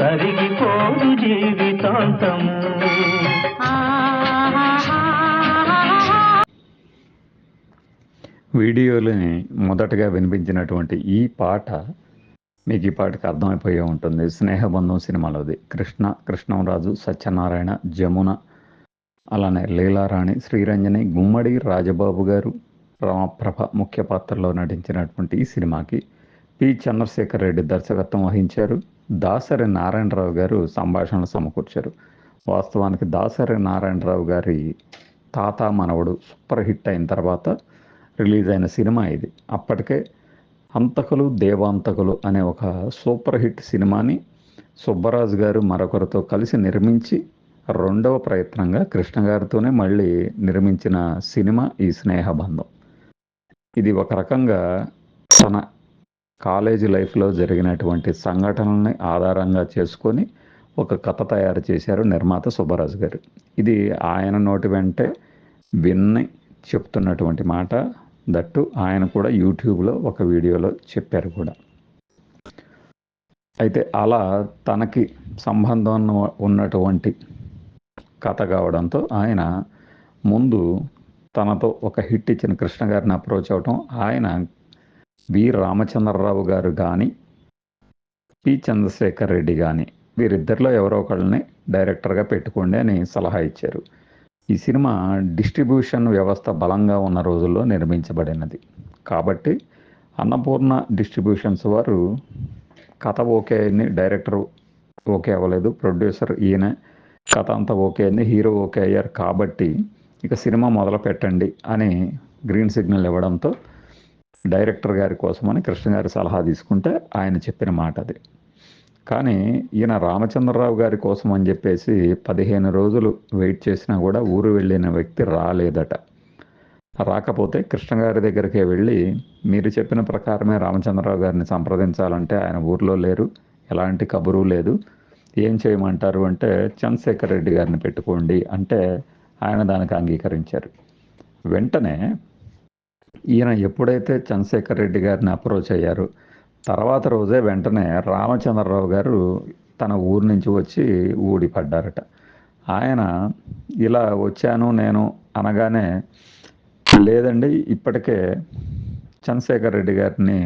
తరిగిపోదు జీవితాంతం వీడియోని మొదటగా వినిపించినటువంటి ఈ పాట మీకు ఈ పాటకి అర్థమైపోయే ఉంటుంది. స్నేహబంధం సినిమాలోది. కృష్ణ కృష్ణంరాజు సత్యనారాయణ జమున అలానే లీలారాణి శ్రీరంజని గుమ్మడి రాజబాబు గారు రామప్రభ ముఖ్య పాత్రలో నటించినటువంటి ఈ సినిమాకి పి. చంద్రశేఖర్ రెడ్డి దర్శకత్వం వహించారు. దాసరి నారాయణరావు గారు సంభాషణలు సమకూర్చారు. వాస్తవానికి దాసరి నారాయణరావు గారి తాత మనవడు సూపర్ హిట్ అయిన తర్వాత రిలీజ్ అయిన సినిమా ఇది. అప్పటికే హంతకులు దేవాంతకులు అనే ఒక సూపర్ హిట్ సినిమాని సుబ్బరాజు గారు మరొకరితో కలిసి నిర్మించి రెండవ ప్రయత్నంగా కృష్ణ గారితోనే మళ్ళీ నిర్మించిన సినిమా ఈ స్నేహబంధం ఇది ఒక రకంగా తన కాలేజీ లైఫ్లో జరిగినటువంటి సంఘటనల్ని ఆధారంగా చేసుకొని ఒక కథ తయారు చేశారు నిర్మాత సుబ్బరాజు గారు. ఇది ఆయన నోటి వెంటే విన్ని చెప్తున్నటువంటి మాట. దట్టు ఆయన కూడా యూట్యూబ్లో ఒక వీడియోలో చెప్పారు కూడా. అయితే అలా తనకి సంబంధం ఉన్నటువంటి కథ కావడంతో ఆయన ముందు తనతో ఒక హిట్ ఇచ్చిన కృష్ణ గారిని అప్రోచ్ అవటం ఆయన వి. రామచంద్రరావు గారు కానీ పి. చంద్రశేఖర్ రెడ్డి కానీ వీరిద్దరిలో ఎవరో ఒకళ్ళని డైరెక్టర్గా పెట్టుకోండి అని సలహా ఇచ్చారు. ఈ సినిమా డిస్ట్రిబ్యూషన్ వ్యవస్థ బలంగా ఉన్న రోజుల్లో నిర్మించబడినది. కాబట్టి అన్నపూర్ణ డిస్ట్రిబ్యూషన్స్ వారు కథ ఓకే అయింది డైరెక్టర్ ఓకే అవ్వలేదు ప్రొడ్యూసర్ ఈయన కథ అంతా ఓకే అయింది హీరో ఓకే అయ్యారు కాబట్టి ఇక సినిమా మొదలు పెట్టండి అని గ్రీన్ సిగ్నల్ ఇవ్వడంతో డైరెక్టర్ గారి కోసమని కృష్ణ గారి సలహా తీసుకుంటే ఆయన చెప్పిన మాట అది. కానీ ఈయన రామచంద్రరావు గారి కోసం అని చెప్పేసి పదిహేను రోజులు వెయిట్ చేసినా కూడా ఊరు వెళ్ళిన వ్యక్తి రాలేదట. రాకపోతే కృష్ణ గారి దగ్గరికే వెళ్ళి మీరు చెప్పిన ప్రకారమే రామచంద్రరావు గారిని సంప్రదించాలంటే ఆయన ఊర్లో లేరు ఎలాంటి కబురు లేదు. ఏం చేయమంటారు అంటే చంద్రశేఖర్ రెడ్డి గారిని పెట్టుకోండి అంటే ఆయన దానికి అంగీకరించారు. వెంటనే ఈయన ఎప్పుడైతే చంద్రశేఖర్ రెడ్డి గారిని అప్రోచ్ అయ్యారు తర్వాత రోజే వెంటనే రామచంద్రరావు గారు తన ఊరు నుంచి వచ్చి ఊడిపడ్డారట. ఆయన ఇలా వచ్చాను నేను అనగానే లేదండి ఇప్పటికే చంద్రశేఖర్ రెడ్డి గారిని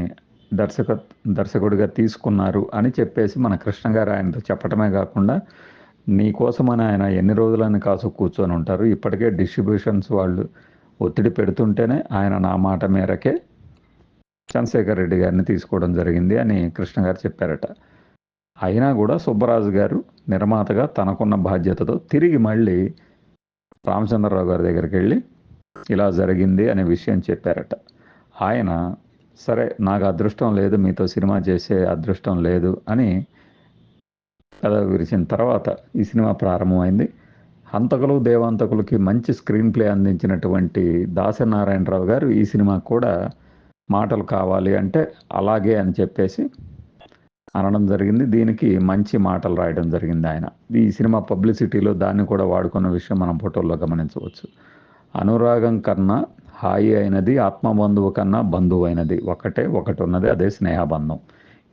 దర్శక దర్శకుడిగా తీసుకున్నారు అని చెప్పేసి మన కృష్ణ గారు ఆయనతో చెప్పటమే కాకుండా నీ కోసమని ఆయన ఎన్ని రోజులని కాసు కూర్చొని ఉంటారు ఇప్పటికే డిస్ట్రిబ్యూషన్స్ వాళ్ళు ఒత్తిడి పెడుతుంటేనే ఆయన నా మాట మేరకే చంద్రశేఖర్ రెడ్డి గారిని తీసుకోవడం జరిగింది అని కృష్ణ గారు చెప్పారట. అయినా కూడా సుబ్బరాజు గారు నిర్మాతగా తనకున్న బాధ్యతతో తిరిగి మళ్ళీ రామచంద్రరావు గారి దగ్గరికి వెళ్ళి ఇలా జరిగింది అనే విషయం చెప్పారట. ఆయన సరే నాకు అదృష్టం లేదు మీతో సినిమా చేసే అదృష్టం లేదు అని కథ విరిచిన తర్వాత ఈ సినిమా ప్రారంభమైంది. హంతకులు దేవాంతకులకి మంచి స్క్రీన్ ప్లే అందించినటువంటి దాసనారాయణరావు గారు ఈ సినిమా కూడా మాటలు కావాలి అంటే అలాగే అని చెప్పేసి అనడం జరిగింది. దీనికి మంచి మాటలు రాయడం జరిగింది ఆయన. ఈ సినిమా పబ్లిసిటీలో దాన్ని కూడా వాడుకున్న విషయం మనం ఫోటోల్లో గమనించవచ్చు. అనురాగం కన్నా హాయి అయినది ఆత్మబంధువు కన్నా బంధువు అయినది. ఒకటే ఒకటి ఉన్నది అదే స్నేహబంధం.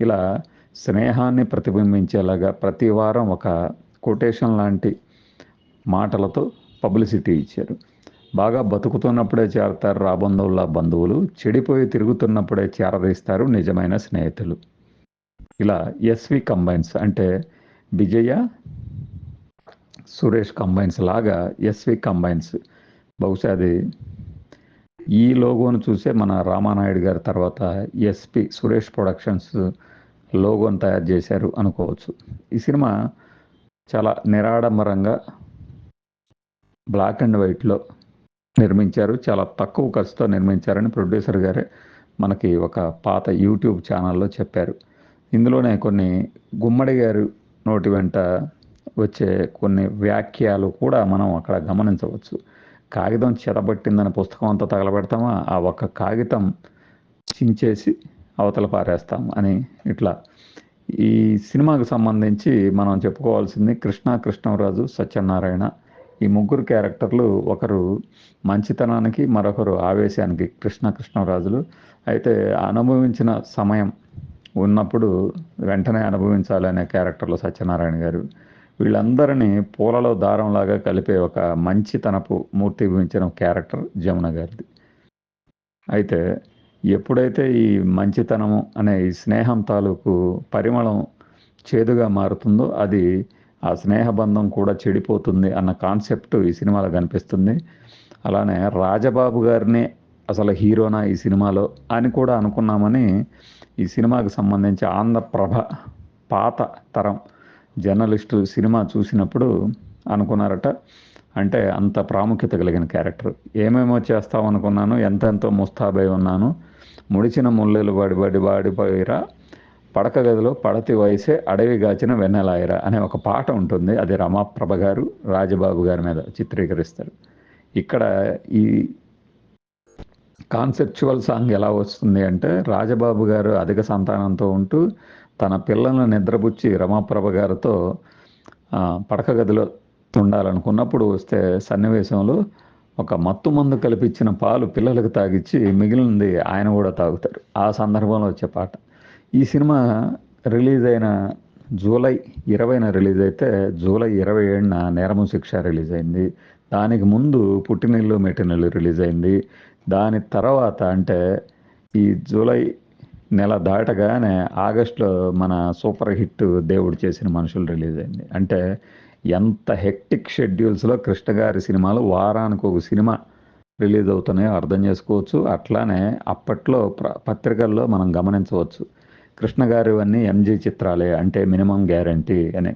ఇలా స్నేహాన్ని ప్రతిబింబించేలాగా ప్రతి వారం ఒక కొటేషన్ లాంటి మాటలతో పబ్లిసిటీ ఇచ్చారు. బాగా బతుకుతున్నప్పుడే చేరతారు రాబంధువుల బంధువులు. చెడిపోయి తిరుగుతున్నప్పుడే చేరదీస్తారు నిజమైన స్నేహితులు. ఇలా ఎస్వి కంబైన్స్ అంటే విజయ సురేష్ కంబైన్స్ లాగా ఎస్వి కంబైన్స్. బహుశా అది ఈ లోగోను చూసే మన రామానాయుడు గారి తర్వాత ఎస్పి సురేష్ ప్రొడక్షన్స్ లోగోను తయారు చేశారు అనుకోవచ్చు. ఈ సినిమా చాలా నిరాడంబరంగా బ్లాక్ అండ్ వైట్లో నిర్మించారు. చాలా తక్కువ ఖర్చుతో నిర్మించారని ప్రొడ్యూసర్ గారే మనకి ఒక పాత యూట్యూబ్ ఛానల్లో చెప్పారు. ఇందులోనే కొన్ని గుమ్మడి గారు నోటి వెంట వచ్చే కొన్ని వ్యాఖ్యలు కూడా మనం అక్కడ గమనించవచ్చు. కాగితం చెరబట్టిందని పుస్తకం అంతా తగలబెడతామా? ఆ ఒక్క కాగితం చించేసి అవతల పారేస్తాం అని ఇట్లా. ఈ సినిమాకు సంబంధించి మనం చెప్పుకోవాల్సింది కృష్ణ కృష్ణరాజు సత్యనారాయణ ఈ ముగ్గురు క్యారెక్టర్లు ఒకరు మంచితనానికి మరొకరు ఆవేశానికి కృష్ణ కృష్ణరాజులు. అయితే అనుభవించిన సమయం ఉన్నప్పుడు వెంటనే అనుభవించాలనే క్యారెక్టర్లో సత్యనారాయణ గారు. వీళ్ళందరినీ పూలలో దారంలాగా కలిపే ఒక మంచితనపు మూర్తి భవించిన క్యారెక్టర్ జమున గారిది. అయితే ఎప్పుడైతే ఈ మంచితనము అనే ఈ స్నేహం తాలూకు పరిమళం చేదుగా మారుతుందో అది ఆ స్నేహబంధం కూడా చెడిపోతుంది అన్న కాన్సెప్ట్ ఈ సినిమాలో కనిపిస్తుంది. అలానే రాజబాబు గారిని అసలు హీరోనా ఈ సినిమాలో అని కూడా అనుకున్నామని ఈ సినిమాకి సంబంధించి ఆంధ్రప్రభ పాత తరం జర్నలిస్టు సినిమా చూసినప్పుడు అనుకున్నారట. అంటే అంత ప్రాముఖ్యత కలిగిన క్యారెక్టర్. ఏమేమో చేస్తామనుకున్నాను ఎంతెంతో ముస్తాబై ఉన్నాను ముడిచిన ముల్లెలు వాడి వాడి వాడిపోయిరా పడక గదిలో పడతి వయసే అడవి గాచిన వెన్నెలాయరా అనే ఒక పాట ఉంటుంది. అది రమాప్రభ గారు రాజబాబు గారి మీద చిత్రీకరిస్తారు. ఇక్కడ ఈ కాన్సెప్చువల్ సాంగ్ ఎలా వస్తుంది అంటే రాజబాబు గారు అధిక సంతానంతో ఉంటూ తన పిల్లలను నిద్రపుచ్చి రమాప్రభ గారితో పడక గదిలో ఉండాలనుకున్నప్పుడు వస్తే సన్నివేశంలో ఒక మత్తు మందు కల్పించిన పాలు పిల్లలకు తాగిచ్చి మిగిలినది ఆయన కూడా తాగుతారు. ఆ సందర్భంలో వచ్చే పాట. ఈ సినిమా రిలీజ్ అయిన జూలై ఇరవైన రిలీజ్ అయితే జూలై ఇరవై ఏడున నేరము శిక్ష రిలీజ్ అయింది. దానికి ముందు పుట్టినిల్లు మెట్టినిల్లు రిలీజ్ అయింది. దాని తర్వాత అంటే ఈ జూలై నెల దాటగానే ఆగస్టులో మన సూపర్ హిట్ దేవుడు చేసిన మనుషులు రిలీజ్ అయింది. అంటే ఎంత హెక్టిక్ షెడ్యూల్స్లో కృష్ణ గారి సినిమాలు వారానికి ఒక సినిమా రిలీజ్ అవుతున్నాయో అర్థం చేసుకోవచ్చు. అట్లానే అప్పట్లో పత్రికల్లో మనం గమనించవచ్చు. కృష్ణ గారు అన్నీ ఎంజీ చిత్రాలే అంటే మినిమం గ్యారంటీ అని.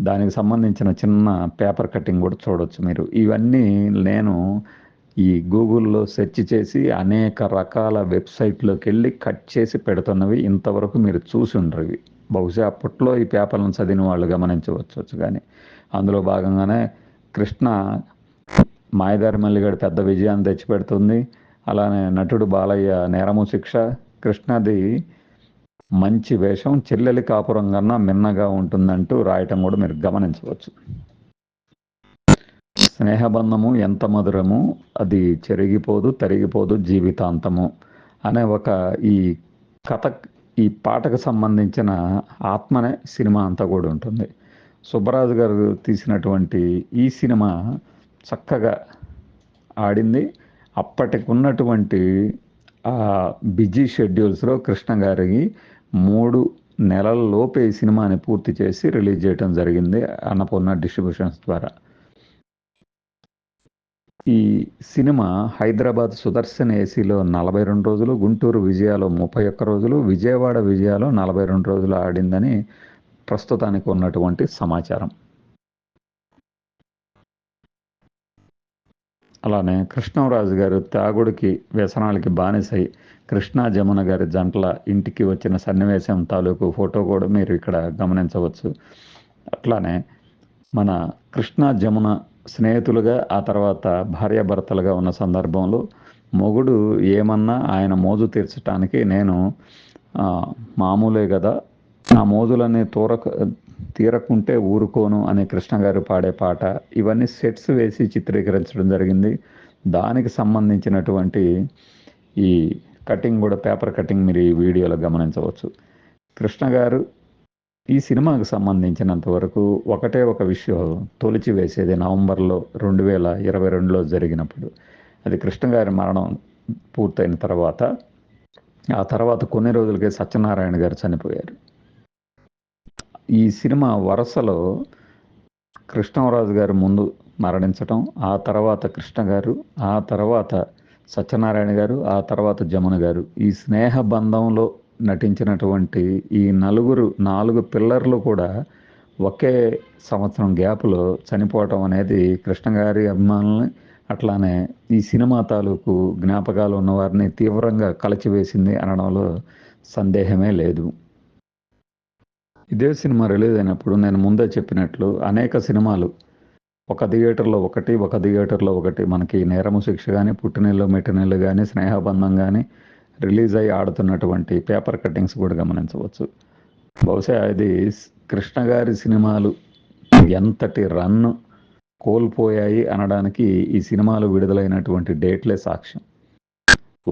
దానికి సంబంధించిన చిన్న పేపర్ కటింగ్ కూడా చూడవచ్చు మీరు. ఇవన్నీ నేను ఈ గూగుల్లో సెర్చ్ చేసి అనేక రకాల వెబ్సైట్లోకి వెళ్ళి కట్ చేసి పెడుతున్నవి ఇంతవరకు మీరు చూసి ఉండరు బహుశా అప్పట్లో ఈ పేపర్లను చదివిన వాళ్ళు గమనించవచ్చు కానీ. అందులో భాగంగానే కృష్ణ మాయదారి మల్లిగాడు పెద్ద విజయాన్ని తెచ్చిపెడుతుంది. అలానే నటుడు బాలయ్య నేరము శిక్ష. కృష్ణది మంచి వేషం చెల్లెలి కాపురం కన్నా మిన్నగా ఉంటుందంటూ రాయటం కూడా మీరు గమనించవచ్చు. స్నేహబంధము ఎంత మధురము అది చెరిగిపోదు తరిగిపోదు జీవితాంతము అనే ఒక ఈ కథ ఈ పాటకు సంబంధించిన ఆత్మనే సినిమా అంతా కూడా ఉంటుంది. సుబ్బరాజు గారు తీసినటువంటి ఈ సినిమా చక్కగా ఆడింది. అప్పటికి ఉన్నటువంటి ఆ బిజీ షెడ్యూల్స్లో కృష్ణ గారికి మూడు నెలల్లోపే ఈ సినిమాని పూర్తి చేసి రిలీజ్ చేయడం జరిగింది అన్నపూర్ణ డిస్ట్రిబ్యూషన్స్ ద్వారా. ఈ సినిమా హైదరాబాద్ సుదర్శన్ ఏసీలో నలభై రెండు రోజులు గుంటూరు విజయాలో ముప్పై ఒక్క రోజులు విజయవాడ విజయాలో నలభై రెండు రోజులు ఆడిందని ప్రస్తుతానికి ఉన్నటువంటి సమాచారం. అలానే కృష్ణరాజు గారు తాగుడికి వ్యసనాలకి బానిసై కృష్ణా జమున గారి జంటల ఇంటికి వచ్చిన సన్నివేశం తాలూకు ఫోటో కూడా మీరు ఇక్కడ గమనించవచ్చు. అట్లానే మన కృష్ణా జమున స్నేహితులుగా ఆ తర్వాత భార్యాభర్తలుగా ఉన్న సందర్భంలో మొగుడు ఏమన్నా ఆయన మోజు తీర్చడానికి నేను మామూలే కదా నా మోజులన్నీ తూరక తీరకుంటే ఊరుకోను అనే కృష్ణ గారు పాడే పాట ఇవన్నీ సెట్స్ వేసి చిత్రీకరించడం జరిగింది. దానికి సంబంధించినటువంటి ఈ కటింగ్ కూడా పేపర్ కటింగ్ మీరు ఈ వీడియోలో గమనించవచ్చు. కృష్ణ గారు ఈ సినిమాకు సంబంధించినంత వరకు ఒకటే ఒక విషయం తొలిచి వేసేది నవంబర్లో రెండు వేల ఇరవై రెండులో జరిగినప్పుడు. అది కృష్ణ గారి మరణం పూర్తయిన తర్వాత ఆ తర్వాత కొన్ని రోజులకే సత్యనారాయణ గారు చనిపోయారు. ఈ సినిమా వరుసలో కృష్ణరాజు గారు ముందు మరణించటం ఆ తర్వాత కృష్ణ గారు ఆ తర్వాత సత్యనారాయణ గారు ఆ తర్వాత జమున గారు. ఈ స్నేహ బంధంలో నటించినటువంటి ఈ నలుగురు నాలుగు పిల్లర్లు కూడా ఒకే సంవత్సరం గ్యాప్లో చనిపోవటం అనేది కృష్ణ గారి అభిమానుల్ని అట్లానే ఈ సినిమా తాలూకు జ్ఞాపకాలు ఉన్నవారిని తీవ్రంగా కలచివేసింది అనడంలో సందేహమే లేదు. ఇదే సినిమా రిలీజ్ అయినప్పుడు నేను ముందే చెప్పినట్లు అనేక సినిమాలు ఒక థియేటర్లో ఒకటి ఒక థియేటర్లో ఒకటి. మనకి నేరము శిక్ష కానీ పుట్టినెల్లు మెట్టినెల్లు కానీ స్నేహబంధం కానీ రిలీజ్ అయ్యి ఆడుతున్నటువంటి పేపర్ కట్టింగ్స్ కూడా గమనించవచ్చు. బహుశా ఇది కృష్ణ గారి సినిమాలు ఎంతటి రన్ కోల్పోయాయి అనడానికి ఈ సినిమాలు విడుదలైనటువంటి డేట్లే సాక్ష్యం.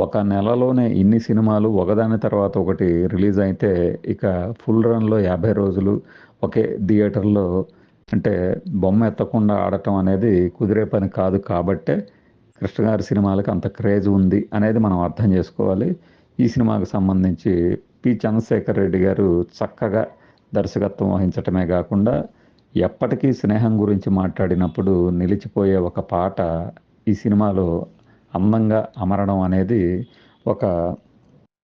ఒక నెలలోనే ఇన్ని సినిమాలు ఒకదాని తర్వాత ఒకటి రిలీజ్ అయితే ఇక ఫుల్ రన్లో యాభై రోజులు ఒకే థియేటర్లో అంటే బొమ్మ ఎత్తకుండా ఆడటం అనేది కుదిరే పని కాదు కాబట్టే కృష్ణ గారి సినిమాలకు అంత క్రేజ్ ఉంది అనేది మనం అర్థం చేసుకోవాలి. ఈ సినిమాకు సంబంధించి పి. చంద్రశేఖర్ రెడ్డి గారు చక్కగా దర్శకత్వం వహించటమే కాకుండా ఎప్పటికీ స్నేహం గురించి మాట్లాడినప్పుడు నిలిచిపోయే ఒక పాట ఈ సినిమాలో అందంగా అమరడం అనేది ఒక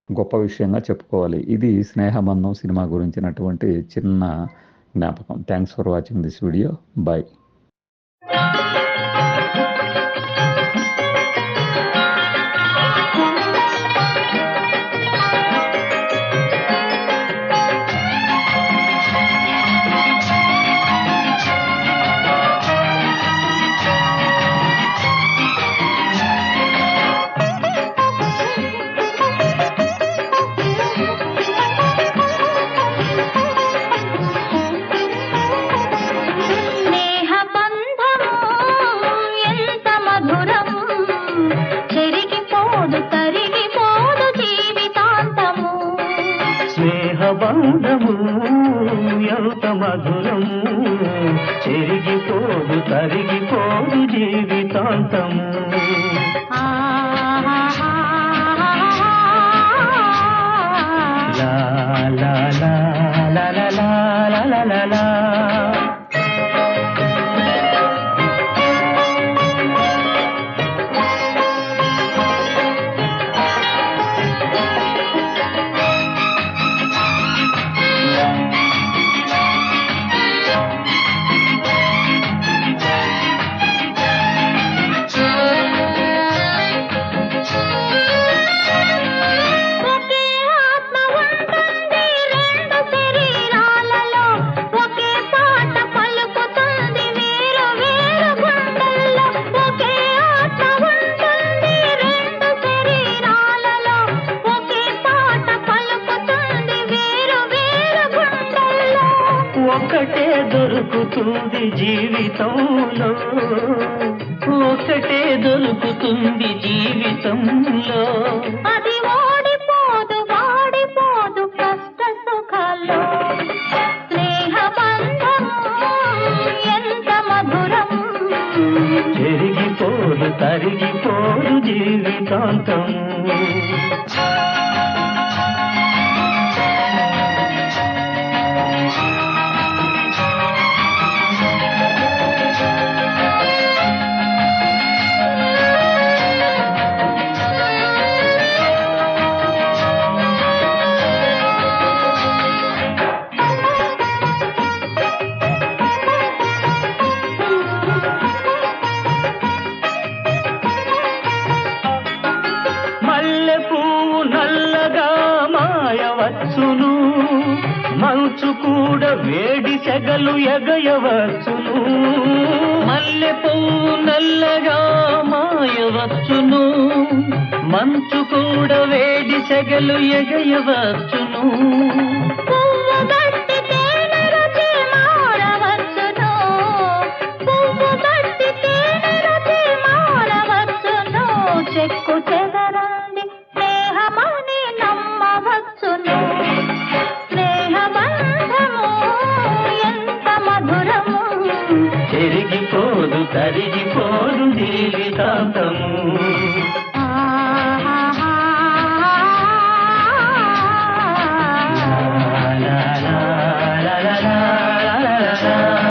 గొప్ప విషయంగా చెప్పుకోవాలి. ఇది స్నేహబంధం సినిమా గురించినటువంటి చిన్న జ్ఞాపకం thanks for watching this video bye మధురం చెరిగిపోదు తరిగిపోదు జీవితాంతము. లా లా లా లా లా లా లా లా. ఒకటే దొరుకుతుంది జీవితంలో. ఒకటే దొరుకుతుంది జీవితంలో. అది ఓడిపోదు వాడిపోదు కష్ట సుఖాల్లో. స్నేహ ఎంత మధురం. చెరిగిపోదు తరిగిపోదు జీవితాంతం మనసు కూడా వేడి సెగలు ఎగయవచ్చును మల్లె పువ్వు నల్లగా మాయవచ్చును. మంచు కూడా వేడి సెగలు ఎగయవచ్చును. తరిగిపోను నీలి తాతము